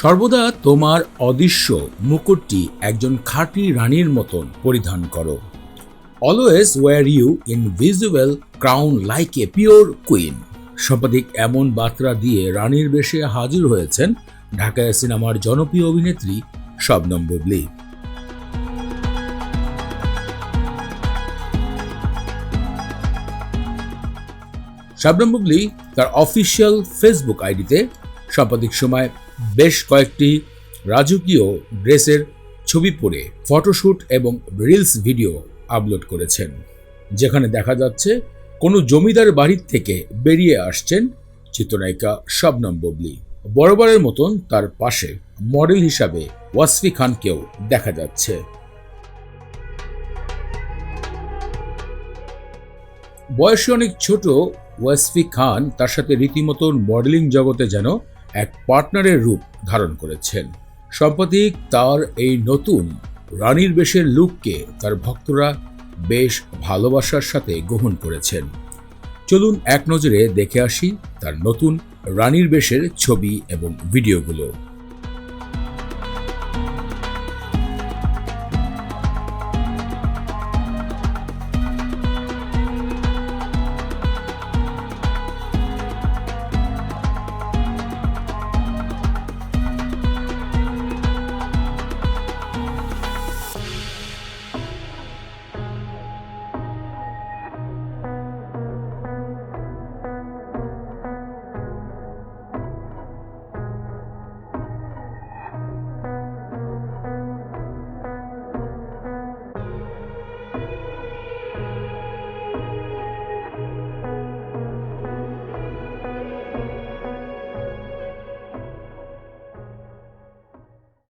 সর্বদা তোমার অদৃশ্য মুকুটটি একজন খাঁটি রানীর মতন পরিধান করো। Always wear you invisible crown like a pure queen সম্পাদিক এমন বার্তা দিয়ে রানীর বেশে হাজির হয়েছেন ঢাকায় সিনেমার জনপ্রিয় অভিনেত্রী শবনম বুবলি। শাবনম বুবলি তার অফিসিয়াল ফেসবুক আইডিতে সাম্প্রতিক সময় বেশ কয়েকটি রাজকীয় ড্রেসের ছবি পরে ফটোশ্যুট এবং রিলস ভিডিও আপলোড করেছেন, যেখানে দেখা যাচ্ছে কোনো জমিদার বাড়ির থেকে বেরিয়ে আসছেন চিত্রনায়িকা শবনম বুবলি। বরাবরের মতন তার পাশে মডেল হিসাবে ওয়াসফি খানকেও দেখা যাচ্ছে। বয়সে অনেক ছোট ওয়াসফি খান তার সাথে রীতিমতন মডেলিং জগতে যেন এক পার্টনারের রূপ ধারণ করেছেন। সম্প্রতিক তার এই নতুন রানীর বেশের লুককে তার ভক্তরা বেশ ভালোবাসার সাথে গ্রহণ করেছেন। চলুন এক নজরে দেখে আসি তার নতুন রানীর বেশের ছবি এবং ভিডিওগুলো।